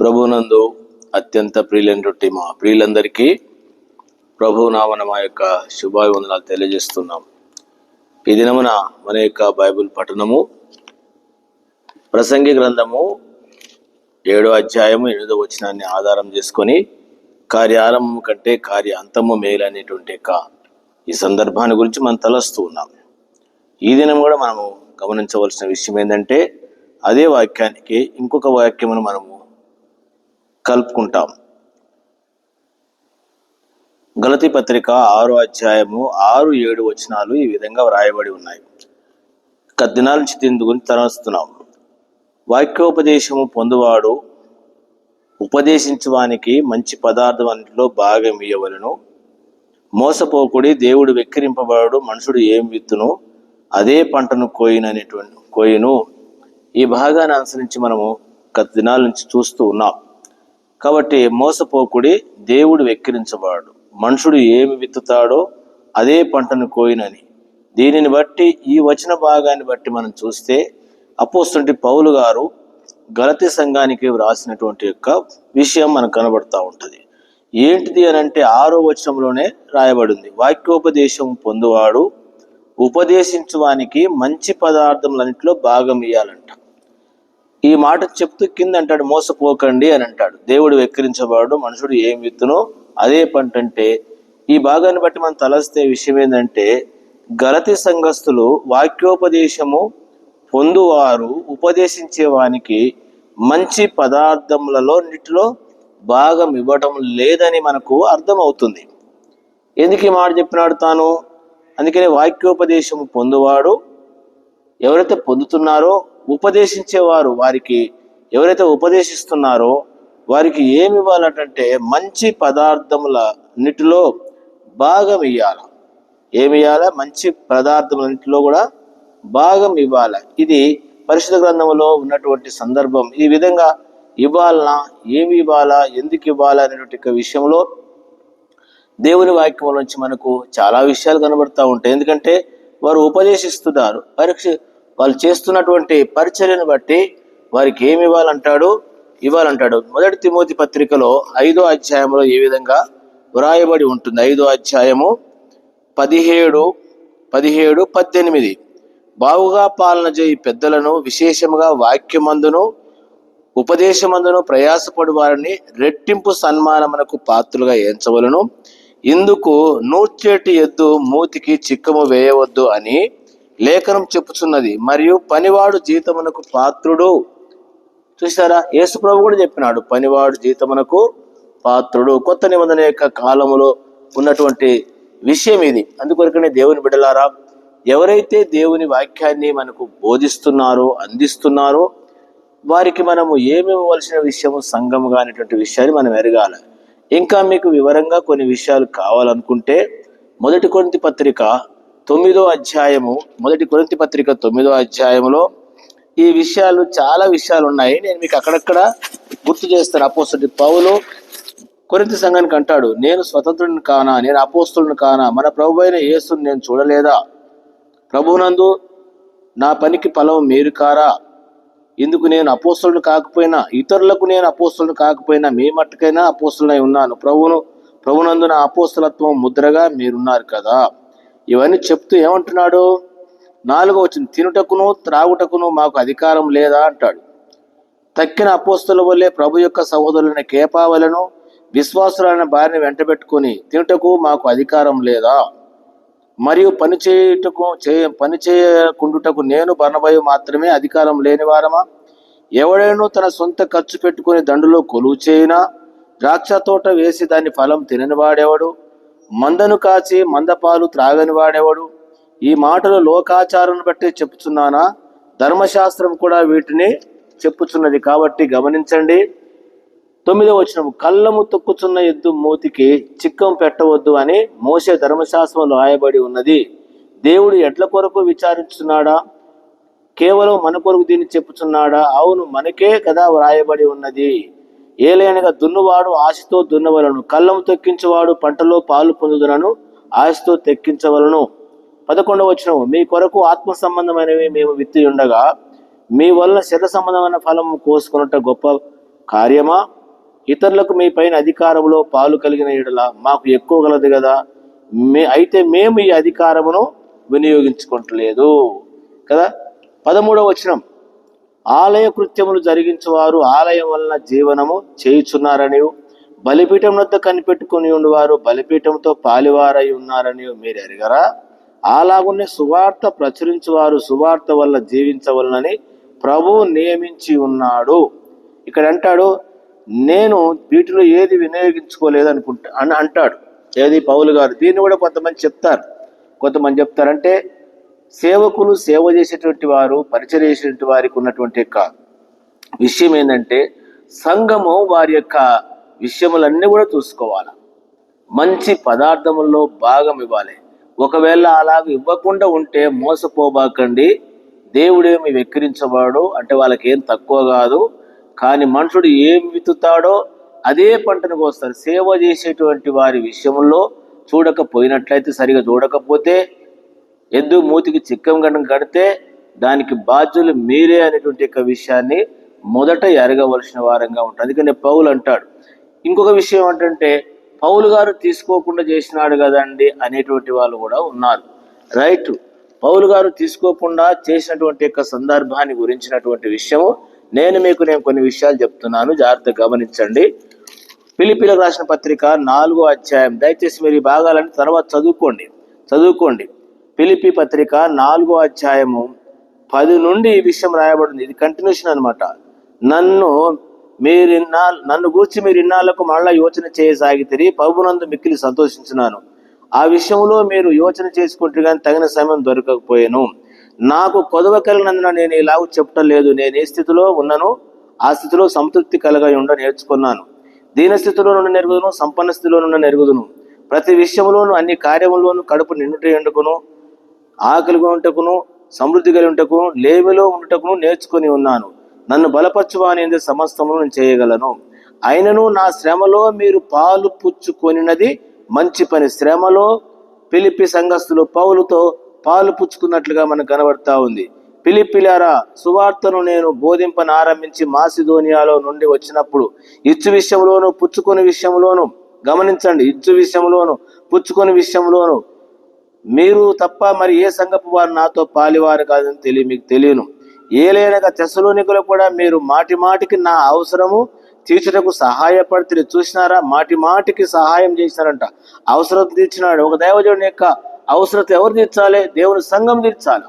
ప్రభునందు అత్యంత ప్రియులైనటువంటి మా ప్రియులందరికీ ప్రభు నామన మా యొక్క శుభాభివందనాలు తెలియజేస్తున్నాం. ఈ దినమున మన యొక్క బైబిల్ పఠనము ప్రసంగి గ్రంథము ఏడో అధ్యాయము ఎనిమిదో వచనాన్ని ఆధారం చేసుకొని కార్యారంభం కంటే కార్య అంతము మేలు అనేటువంటి యొక్క ఈ సందర్భాన్ని గురించి మనం తలస్తూ ఉన్నాం. ఈ దినం కూడా మనము గమనించవలసిన విషయం ఏంటంటే అదే వాక్యానికి ఇంకొక వాక్యమును మనము కలుపుకుంటాం. గలతి పత్రిక ఆరు అధ్యాయము ఆరు ఏడు వచనాలు ఈ విధంగా వ్రాయబడి ఉన్నాయి. కద్దినాల నుంచి దీని గురించి వాక్యోపదేశము పొందువాడు ఉపదేశించడానికి మంచి పదార్థం అన్నింటిలో భాగం ఇయ్యవలను. మోసపోకుడి దేవుడు వెక్కిరింపబడు మనుషుడు ఏం విత్తును? అదే పంటను కోయిననేటువంటి కోయిను. ఈ భాగాన్ని అనుసరించి మనము గత దినాల నుంచి చూస్తూ ఉన్నాం. కాబట్టి మోసపోకుడి దేవుడు వెక్కిరించబాడు. మనుషుడు ఏమి విత్తుతాడో అదే పంటను కోయినని. దీనిని బట్టి ఈ వచన భాగాన్ని బట్టి మనం చూస్తే అపోస్తుంటి పౌలు గారు గలతి సంఘానికి వ్రాసినటువంటి యొక్క విషయం మనకు కనబడతా ఉంటుంది. ఏంటిది అని అంటే ఆరో వచనంలోనే రాయబడింది. వాక్యోపదేశం పొందువాడు ఉపదేశించువానికి మంచి పదార్థములన్నింటిలో భాగం ఇయ్యాలంట. ఈ మాట చెప్తూ కింద అంటాడు మోసపోకండి అని అంటాడు. దేవుడు వెక్కిరించబాడు మనుషుడు ఏం విత్తునో అదే పంట అంటే ఈ భాగాన్ని బట్టి మనం తలస్తే విషయం ఏంటంటే గలతి సంఘస్థులు వాక్యోపదేశము పొందువారు ఉపదేశించే వానికి మంచి పదార్థములలో నీటిలో భాగం ఇవ్వటం లేదని మనకు అర్థమవుతుంది. ఎందుకు ఈ మాట చెప్పినాడు తాను? అందుకని వాక్యోపదేశము పొందువాడు ఎవరైతే పొందుతున్నారో ఉపదేశించేవారు వారికి ఎవరైతే ఉపదేశిస్తున్నారో వారికి ఏమి ఇవ్వాలంటే మంచి పదార్థముల నీటిలో భాగం ఇవ్వాలి ఏమి ఇవ్వాలా మంచి పదార్థములన్నిటిలో కూడా భాగం ఇవ్వాలి. ఇది పరిశుద్ధ గ్రంథంలో ఉన్నటువంటి సందర్భం. ఈ విధంగా ఇవ్వాలనా? ఏమి ఇవ్వాలా? ఎందుకు ఇవ్వాలా? అనేటువంటి విషయంలో దేవుని వాక్యం నుంచి మనకు చాలా విషయాలు కనబడుతూ ఉంటాయి. ఎందుకంటే వారు ఉపదేశిస్తున్నారు. పరీక్ష వాళ్ళు చేస్తున్నటువంటి పరిచర్యను బట్టి వారికి ఏమి ఇవ్వాలంటాడు? ఇవ్వాలంటాడు. మొదటి తిమోతి పత్రికలో ఐదో అధ్యాయంలో ఏ విధంగా వ్రాయబడి ఉంటుంది? ఐదో అధ్యాయము పదిహేడు పదిహేడు పద్దెనిమిది. బావుగా పాలన చేయి పెద్దలను విశేషముగా వాక్యమందును ఉపదేశమందును ప్రయాసపడు వారిని రెట్టింపు సన్మానమునకు పాత్రులుగా ఎంచవలను. ఇందుకు నూర్చేటి ఎద్దు మూతికి చిక్కము వేయవద్దు అని లేఖనం చెప్పుచున్నది. మరియు పనివాడు జీతమునకు పాత్రుడు. చూసారా యేసుప్రభు కూడా చెప్పినాడు పనివాడు జీతమునకు పాత్రుడు. కొత్త నిబంధన యొక్క కాలములో ఉన్నటువంటి విషయం ఇది. అందుకొరకనే దేవుని బిడలారా ఎవరైతే దేవుని వాక్యాన్ని మనకు బోధిస్తున్నారో అందిస్తున్నారో వారికి మనము ఏమి ఇవ్వవలసిన విషయము సంఘముగా అనేటువంటి విషయాన్ని మనం ఎరగాలి. ఇంకా మీకు వివరంగా కొన్ని విషయాలు కావాలనుకుంటే మొదటి కొంత పత్రిక తొమ్మిదో అధ్యాయము మొదటి కొరింతి పత్రిక తొమ్మిదో అధ్యాయంలో ఈ విషయాలు చాలా విషయాలు ఉన్నాయి నేను మీకు అక్కడక్కడ గుర్తు చేస్తాను. అపోస్తుడి పౌలు కొరింత సంఘానికి అంటాడు నేను స్వతంత్రుడిని కానా? నేను అపోస్తుడిని కానా? మన ప్రభు అయిన యేసుని నేను చూడలేదా? ప్రభునందు నా పనికి ఫలం మీరు కారా? ఇందుకు నేను అపోస్తులను కాకపోయినా ఇతరులకు నేను అపోస్తులను కాకపోయినా మీ మట్టుకైనా అపోస్తులనై ఉన్నాను. ప్రభువును ప్రభునందు నా అపోస్తులత్వం ముద్రగా మీరున్నారు కదా. ఇవన్నీ చెప్తూ ఏమంటున్నాడు? నాలుగో వచ్చింది తినుటకును త్రాగుటకును మాకు అధికారం లేదా అంటాడు. తక్కిన అపోస్తుల వల్లే ప్రభు యొక్క సహోదరులైన కేపావలను విశ్వాసులైన భార్యని వెంటబెట్టుకుని తినుటకు మాకు అధికారం లేదా? మరియు పని చేయుటకు చే పని చేయకుండుటకు నేను బర్ణభయం మాత్రమే అధికారం లేని వారమా? ఎవడైనా తన సొంత ఖర్చు పెట్టుకుని దండులో కొలువు చేయినా? ద్రాక్ష తోట వేసి దాని ఫలం తినని వాడెవడు? మందను కాచి మందపాలు త్రాగని వాడేవాడు. ఈ మాటలు లోకాచారం బట్టి చెప్పుచున్నానా? ధర్మశాస్త్రం కూడా వీటిని చెప్పుచున్నది. కాబట్టి గమనించండి. తొమ్మిదో వచనం కళ్ళము తొక్కుచున్న ఎద్దు మూతికి చిక్కం పెట్టవద్దు అని మోసే ధర్మశాస్త్రంలో రాయబడి ఉన్నది. దేవుడు ఎట్ల కొరకు విచారించున్నాడా కేవలం మన కొరకు దీన్ని చెప్పుచున్నాడా? అవును మనకే కదా వ్రాయబడి ఉన్నది. ఏలైనగా దున్నువాడు ఆశతో దున్నవలను కళ్ళము తొక్కించేవాడు పంటలో పాలు పొందుదనను ఆశతో తెక్కించవలను. పదకొండవ వచ్చిన మీ కొరకు ఆత్మ సంబంధమైనవి మేము విత్తి ఉండగా మీ వల్ల శత సంబంధమైన ఫలము కోసుకున్నట గొప్ప కార్యమా? ఇతరులకు మీ పైన అధికారంలో పాలు కలిగిన ఎడల మాకు ఎక్కువ గలదు కదా మే అయితే మేము ఈ అధికారమును వినియోగించుకుంటలేదు. కదా? పదమూడవ వచనం ఆలయ కృత్యములు జరిగించేవారు. ఆలయం వలన జీవనము చేయుచున్నారని బలిపీఠం వద్ద కనిపెట్టుకుని ఉండేవారు. బలిపీఠంతో పాలివారై ఉన్నారని మీరు ఎరగరా? అలాగునే సువార్త ప్రచురించేవారు. సువార్త వల్ల జీవించవలనని ప్రభువు నియమించి ఉన్నాడు. ఇక్కడ అంటాడు నేను వీటిలో ఏది వినియోగించుకోలేదు అనుకుంటా అని అంటాడు. ఏది? పౌలు గారు. దీన్ని కూడా కొంతమంది చెప్తారు. కొంతమంది చెప్తారంటే సేవకులు సేవ చేసేటువంటి వారు పరిచయం చేసేటువంటి వారికి ఉన్నటువంటి యొక్క విషయం ఏంటంటే సంఘము వారి యొక్క విషయములన్నీ కూడా చూసుకోవాలి. మంచి పదార్థముల్లో భాగం ఇవ్వాలి. ఒకవేళ అలాగ ఇవ్వకుండా ఉంటే మోసపోబాకండి. దేవుడేమి వెక్కిరించవాడు అంటే వాళ్ళకి ఏం తక్కువ కాదు. కానీ మనుషుడు ఏం విత్తుతాడో అదే పంటను కోస్తారు. సేవ చేసేటువంటి వారి విషయంలో చూడకపోయినట్లయితే సరిగా చూడకపోతే ఎద్దు మూతికి చిక్కం గంట కడితే దానికి బాధ్యులు మీరే అనేటువంటి యొక్క విషయాన్ని మొదట ఎరగవలసిన వారంగా ఉంటుంది అందుకనే పౌలు అంటాడు. ఇంకొక విషయం ఏంటంటే పౌలు గారు తీసుకోకుండా చేసినాడు కదండి అనేటువంటి వాళ్ళు కూడా ఉన్నారు. రైట్ పౌలు గారు తీసుకోకుండా చేసినటువంటి యొక్క సందర్భాన్ని గురించినటువంటి విషయము నేను మీకు నేను కొన్ని విషయాలు చెప్తున్నాను. జాగ్రత్తగా గమనించండి. పిలిపిలకు రాసిన పత్రిక నాలుగో అధ్యాయం. దయచేసి మీరు ఈ భాగాలని తర్వాత చదువుకోండి. చదువుకోండి. పిలిపి పత్రిక నాలుగో అధ్యాయము పది నుండి ఈ విషయం రాయబడింది. ఇది కంటిన్యూషన్ అనమాట నన్ను మీరు నన్ను గూర్చి మీరు ఇన్నాళ్ళకు మళ్ళా యోచన చేయసాగితే పగునందు మిక్కిలి సంతోషించున్నాను ఆ విషయంలో మీరు యోచన చేసుకుంటే కానీ తగిన సమయం దొరకకపోయాను. నాకు కొదవ కలిగినందున నేను ఇలాగ చెప్పటం లేదు. నేను ఏ స్థితిలో ఉన్నను ఆ స్థితిలో సంతృప్తి కలగా ఉండ నేర్చుకున్నాను. దీనస్థితిలో నుండి నెరుగుదును సంపన్న స్థితిలో నుండి నెరుగుదును. ప్రతి విషయంలోనూ అన్ని కార్యముల్లోనూ కడుపు నిండుట ఎండుకును ఆకలిగా ఉంటకును సమృద్ధి కలిగి లేమిలో ఉండటకును నేర్చుకుని ఉన్నాను. నన్ను బలపరచువాని సమస్తమును నేను చేయగలను. అయినను నా శ్రమలో మీరు పాలు పుచ్చుకొనినది మంచి పని. శ్రమలో పిలిపి సంఘస్థులు పౌలుతో పాలు పుచ్చుకున్నట్లుగా మనకు కనబడతా ఉంది. పిలిపిలారా సువార్తను నేను బోధింపను ఆరంభించి మాసిధోనియాలో నుండి వచ్చినప్పుడు ఇచ్చు విషయంలోను పుచ్చుకొని విషయంలోను గమనించండి. ఇచ్చు విషయంలోను పుచ్చుకొని విషయంలోను మీరు తప్ప మరి ఏ సంఘపు వారు నాతో పాలివారు కాదని తెలియ మీకు తెలియను. ఏలైనగా తెసలోనికులు కూడా మీరు మాటి మాటికి నా అవసరము తీర్చుటకు సహాయపడితే చూసినారా? మాటి మాటికి సహాయం చేసినారంట. అవసరం తీర్చినాడు. ఒక దైవజుడి యొక్క అవసరత ఎవరు తీర్చాలి? దేవుని సంఘం తీర్చాలి.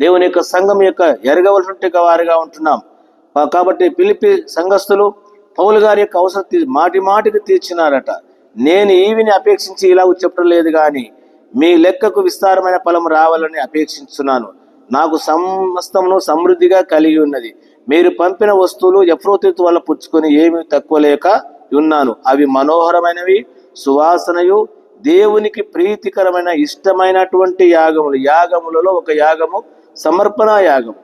దేవుని యొక్క సంఘం యొక్క ఎరగవలసిన వారిగా ఉంటున్నాం. కాబట్టి పిలిపి సంఘస్థులు పౌలు గారి యొక్క అవసరం మాటి మాటికి తీర్చినారట. నేను ఈవిని అపేక్షించి ఇలాగ చెప్పడం లేదు కానీ మీ లెక్కకు విస్తారమైన ఫలం రావాలని అపేక్షిస్తున్నాను నాకు సమస్తమును సమృద్ధిగా కలిగి ఉన్నది. మీరు పంపిన వస్తువులు యఫ్రోతిత్ వల్ల పుచ్చుకొని ఏమి తక్కువ లేక ఉన్నాను. అవి మనోహరమైనవి సువాసనయు దేవునికి ప్రీతికరమైన ఇష్టమైనటువంటి యాగములు. యాగములలో ఒక యాగము సమర్పణ యాగం.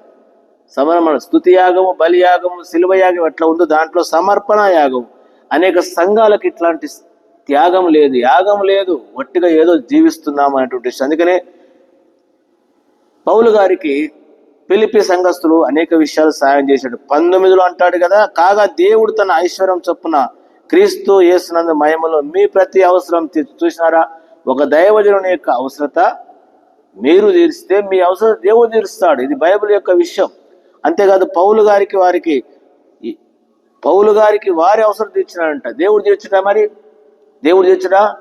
సమర్పణ స్థుతి యాగము బలి యాగము శిలువ యాగం ఎట్లా ఉందో దాంట్లో సమర్పణ యాగం. అనేక సంఘాలకు ఇట్లాంటి త్యాగం లేదు యాగం లేదు ఒట్టిగా ఏదో జీవిస్తున్నాం అనేటువంటి అందుకనే పౌలు గారికి పిలిపి సంఘస్థులు అనేక విషయాలు సాయం చేశాడు. పంతొమ్మిదిలో అంటాడు కదా కాగా దేవుడు తన ఐశ్వర్యం చొప్పున క్రీస్తు యేసునందు మహిమలో మీ ప్రతి అవసరం చూసినారా? ఒక దైవజనుని యొక్క అవసరత మీరు తీరిస్తే మీ అవసరం దేవుడు తీరుస్తాడు. ఇది బైబిల్ యొక్క విషయం. అంతేకాదు పౌలు గారికి వారికి పౌలు గారికి వారి అవసరం తీర్చినాడంట. దేవుడు తీర్చడా మరి? దేవుడు తీర్చడా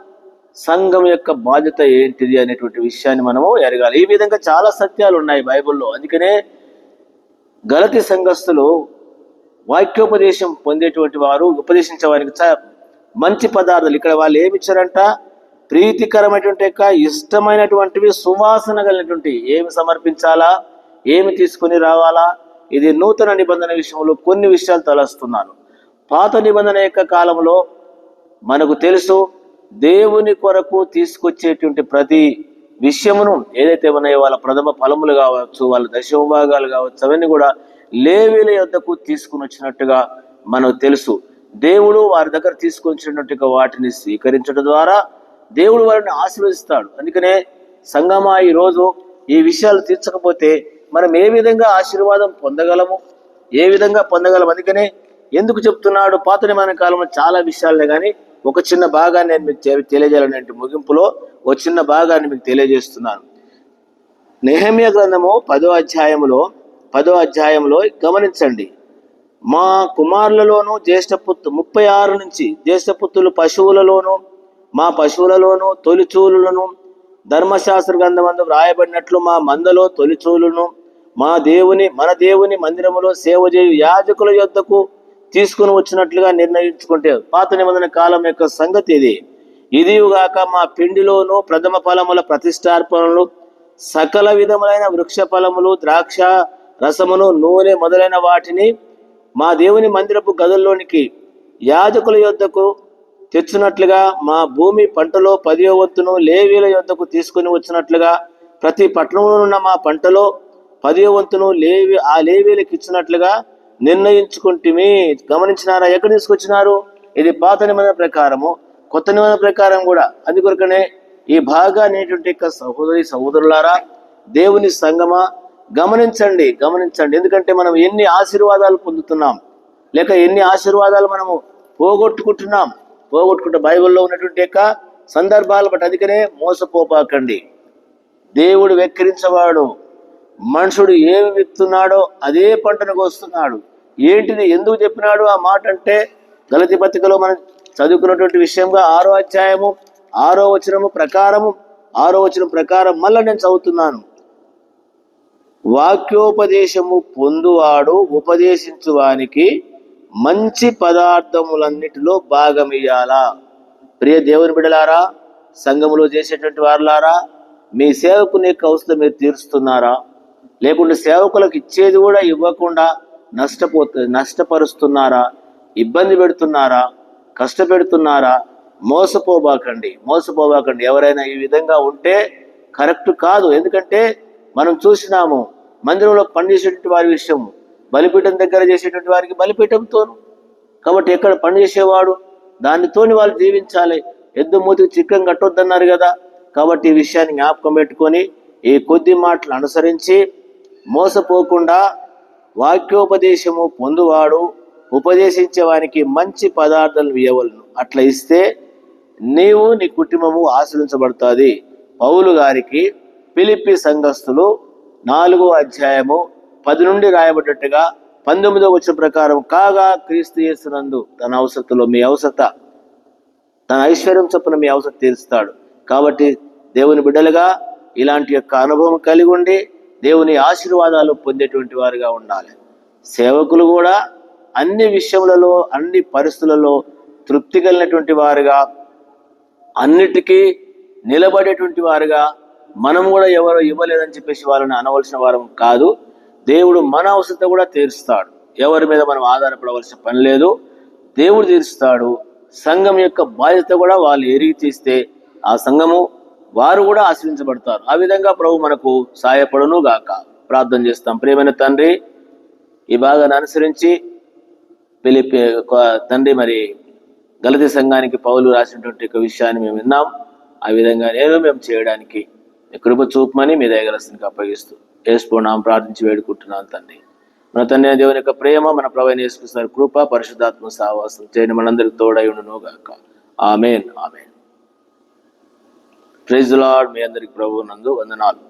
సంఘం యొక్క బాధ్యత ఏంటిది అనేటువంటి విషయాన్ని మనము ఎరగాలి. ఈ విధంగా చాలా సత్యాలు ఉన్నాయి బైబిల్లో. అందుకనే గలతి సంఘస్థులు వాక్యోపదేశం పొందేటువంటి వారు ఉపదేశించే వారికి చ- మంచి పదార్థాలు. ఇక్కడ వాళ్ళు ఏమి ఇచ్చారంట? ప్రీతికరమైనటువంటి యొక్క ఇష్టమైనటువంటివి సువాసన కలిగినటువంటి ఏమి సమర్పించాలా? ఏమి తీసుకొని రావాలా? ఇది నూతన నిబంధన విషయంలో కొన్ని విషయాలు తలస్తున్నాను. పాత నిబంధన యొక్క కాలంలో మనకు తెలుసు దేవుని కొరకు తీసుకొచ్చేటువంటి ప్రతి విషయమును ఏదైతే ఉన్నాయో వాళ్ళ ప్రథమ ఫలములు కావచ్చు వాళ్ళ దశభాగాలు కావచ్చు అవన్నీ కూడా లేవీల యొద్దకు తీసుకుని వచ్చినట్టుగా మనకు తెలుసు. దేవుడు వారి దగ్గర తీసుకొని వచ్చినట్టుగా వాటిని స్వీకరించడం ద్వారా దేవుడు వారిని ఆశీర్వదిస్తాడు. అందుకనే సంగమా ఈ రోజు ఈ విషయాలు తీర్చకపోతే మనం ఏ విధంగా ఆశీర్వాదం పొందగలము? ఏ విధంగా పొందగలం? అందుకనే ఎందుకు చెప్తున్నాడు? పాత నిబంధన కాలంలో చాలా విషయాలనే కానీ ఒక చిన్న భాగాన్ని నేను మీకు తె- తెలియజేయాలనే ముగింపులో ఒక చిన్న భాగాన్ని మీకు తెలియజేస్తున్నాను. నెహమ్య గ్రంథము పదో అధ్యాయములో పదో అధ్యాయంలో గమనించండి. మా కుమారులలోను జ్యేష్ఠపుత్తు ముప్పై ఆరు నుంచి జ్యేష్ఠపుత్రులు పశువులలోను మా పశువులలోను తొలిచూలులను ధర్మశాస్త్ర గ్రంథమందు వ్రాయబడినట్లు మా మందలో తొలిచూలును మా దేవుని మన దేవుని మందిరములో సేవ చేయు యాజకుల యొద్దకు తీసుకుని వచ్చినట్లుగా నిర్ణయించుకుంటే పాత నిబంధన కాలం యొక్క సంగతి ఇది. ఇదిగాక మా పిండిలోను ప్రథమ ఫలముల ప్రతిష్టార్పణలు సకల విధములైన వృక్ష ఫలములు ద్రాక్ష రసమును నూనె మొదలైన వాటిని మా దేవుని మందిరపు గదుల్లోనికి యాజకుల యొద్దకు తెచ్చినట్లుగా మా భూమి పంటలో పదివ వంతును లేవీల యొద్దకు తీసుకుని వచ్చినట్లుగా ప్రతి పట్టణంలో ఉన్న మా పంటలో పదివ వంతును లేవి ఆ లేవీలకు ఇచ్చినట్లుగా నిర్ణయించుకుంటుమి. గమనించినారా? ఎక్కడ తీసుకొచ్చినారు? ఇది పాత నిబంధన ప్రకారము కొత్త నిబంధన ప్రకారం కూడా. అందుకొరకనే ఈ భాగా అనేటువంటి సహోదరి సహోదరులారా దేవుని సంగమా గమనించండి గమనించండి. ఎందుకంటే మనం ఎన్ని ఆశీర్వాదాలు పొందుతున్నాం లేక ఎన్ని ఆశీర్వాదాలు మనము పోగొట్టుకుంటున్నాం పోగొట్టుకుంటే బైబిల్లో ఉన్నటువంటి యొక్క సందర్భాలు బట్టి అందుకనే మోసపోపాకండి దేవుడు వెక్కిరించవాడు. మనుషుడు ఏమి విత్తున్నాడో అదే పంటను కోస్తున్నాడు. ఏంటిది? ఎందుకు చెప్పినాడు? ఆ మాట అంటే గలతి పత్రికలో మనం చదువుకున్నటువంటి విషయంగా ఆరో అధ్యాయము ఆరో వచనము ప్రకారము ఆరో వచనం ప్రకారం మళ్ళీ నేను చదువుతున్నాను. వాక్యోపదేశము పొందువాడు ఉపదేశించువానికి మంచి పదార్థములన్నిటిలో భాగమియ్యాలా? ప్రియ దేవుని బిడలారా సంఘములో చేసేటువంటి వారులారా మీ సేవకుని యొక్క అవసరం మీరు తీరుస్తున్నారా? లేకుంటే సేవకులకు ఇచ్చేది కూడా ఇవ్వకుండా నష్టపోతు నష్టపరుస్తున్నారా? ఇబ్బంది పెడుతున్నారా? కష్టపెడుతున్నారా? మోసపోబాకండి. మోసపోబాకండి. ఎవరైనా ఈ విధంగా ఉంటే కరెక్ట్ కాదు. ఎందుకంటే మనం చూసినాము మందిరంలో పనిచేసేటువంటి వారి విషయం బలిపీఠం దగ్గర చేసేటువంటి వారికి బలిపీఠంతోను కాబట్టి ఎక్కడ పనిచేసేవాడు దానితోని వాళ్ళు జీవించాలి. ఎద్దు మూతికి చిక్కం కట్టొద్దన్నారు కదా. కాబట్టి ఈ విషయాన్ని జ్ఞాపకం పెట్టుకొని ఈ కొద్ది మాటలు అనుసరించి మోసపోకుండా వాక్యోపదేశము పొందువాడు ఉపదేశించేవానికి మంచి పదార్థాలు ఇవ్వవలను అట్లా ఇస్తే నీవు నీ కుటుంబము ఆశ్రయించబడుతుంది. పౌలు గారికి పిలిపి సంఘస్థులు నాలుగో అధ్యాయము పది నుండి రాయబడ్డట్టుగా పంతొమ్మిదో వచ్చిన ప్రకారం కాగా క్రీస్తు చేస్తున్నందు తన అవసరతలో మీ అవసరత తన ఐశ్వర్యం చొప్పున మీ అవసరం తీరుస్తాడు. కాబట్టి దేవుని బిడ్డలుగా ఇలాంటి యొక్క అనుభవం కలిగి ఉండి దేవుని ఆశీర్వాదాలు పొందేటువంటి వారుగా ఉండాలి. సేవకులు కూడా అన్ని విషయములలో అన్ని పరిస్థితులలో తృప్తి కలిగినటువంటి వారుగా అన్నిటికీ నిలబడేటువంటి వారుగా మనం కూడా ఎవరు ఇవ్వలేదని చెప్పేసి వాళ్ళని అనవలసిన వారం కాదు. దేవుడు మన అవసరత కూడా తీరుస్తాడు. ఎవరి మీద మనం ఆధారపడవలసిన పని లేదు. దేవుడు తీరుస్తాడు. సంఘం యొక్క బాధ్యత కూడా వాళ్ళు ఎరిగి తీస్తే ఆ సంఘము వారు కూడా ఆశ్రయించబడతారు ఆ విధంగా ప్రభు మనకు సహాయపడును గాక. ప్రార్థన చేస్తాం. ప్రేమైన తండ్రి ఈ భాగాన్ని అనుసరించి పిలిపి తండ్రి మరి గలతి సంఘానికి పౌలు రాసినటువంటి ఒక విషయాన్ని మేము విన్నాం. ఆ విధంగా నేను మేము చేయడానికి కృప చూపమని మీ దగ్గరస్తునికి అప్పగిస్తూ వేసుకున్నాం ప్రార్థించి వేడుకుంటున్నాం తండ్రి. మన తండ్రి దేవుని యొక్క ప్రేమ మన ప్రవణ వేసుకున్నారు కృప పరిశుద్ధాత్మ సావాసం చేయని మనందరికి తోడై ఉండును గాక. ఆమెన్. ఆమెన్. ప్రైజ్ లార్డ్ మీ అందరికి ప్రభు నందు వందనాలు